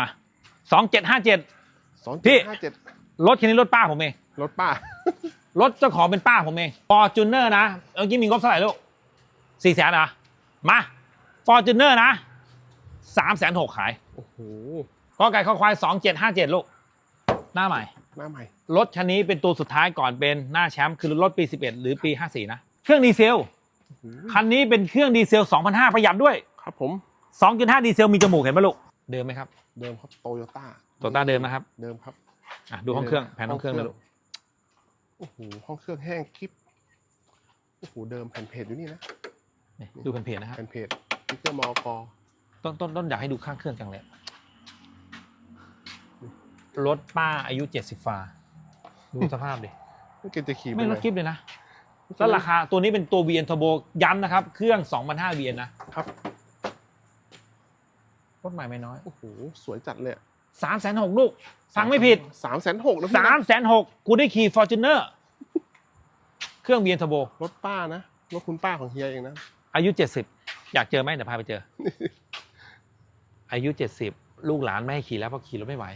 มาสองเจ็ดห้าเจ็ด สองพี่ เจ็ดห้าเจ็ดรถคันนี้รถป้าผมเอง รถป้ารถเจ้าของเป็นป้าผมเองฟอร์จูเนอร์นะเมื่อกี้มีงบเท่าไหร่ลูกสี่แสนเหรอมาฟอร์จูเนอร์นะสามแสนหกขายโอ้โหก็ไก่ข้อควายสองเจ็ดห้าเจ็ดลูก หน้าใหม่ หน้าใหม่รถคันนี้เป็นตัวสุดท้ายก่อนเป็นหน้าแชมป์คือรถปี 11 หรือปี 54 นะ เครื่องดีเซลโอ้โหคันนี้เป็นเครื่องดีเซล 2,500 ประหยัดด้วย ครับผม 2.5 ดีเซลมีจมูกเห็นไหมลูก เดิมไหมครับ เดิมครับโตโยต้าโตต้าเดิมนะครับ เดิมครับอะดูห้องเครื่องแผนห้องเครื่องเลยลูกโอ้โหห้องเครื่องแห้งคลิปโอ้โหเดิมแผ่นเพจอยู่นี่นะนี่ดูเพจนะครับแผ่นเพจนี่เครื่องมอกต้นต้นต้นอยากให้ดูข้างเครื่องจังเลยรถป้าอายุ70ฟ้าดูสภาพดิไม่เกินจะขี่ไม่ปรหถนคลิปเลยนะแล้วราคาตัวนี้เป็นตัว VN Turbo ย้ำนะครับ เครื่อง2,500 VN นะครับ รถใหม่ไม่น้อยโอ้โหสวยจัดเลยอะ3 6 0 0 0ลูก ฟังไม่ผิดสามแสนหกนะพี่สามนะแสนหกกูได้ขี่ฟอร์จูเนอร์เครื่องเบียนเทอร์โบรถป้านะรถคุณป้าของเฮียเองนะ อายุเจ็ดสิบอยากเจอไหมเดี๋ยวพาไปเจอ อายุเจ็ดสิบลูกหลานไม่ให้ขี่แล้วเพราะขี่รถไม่ไหว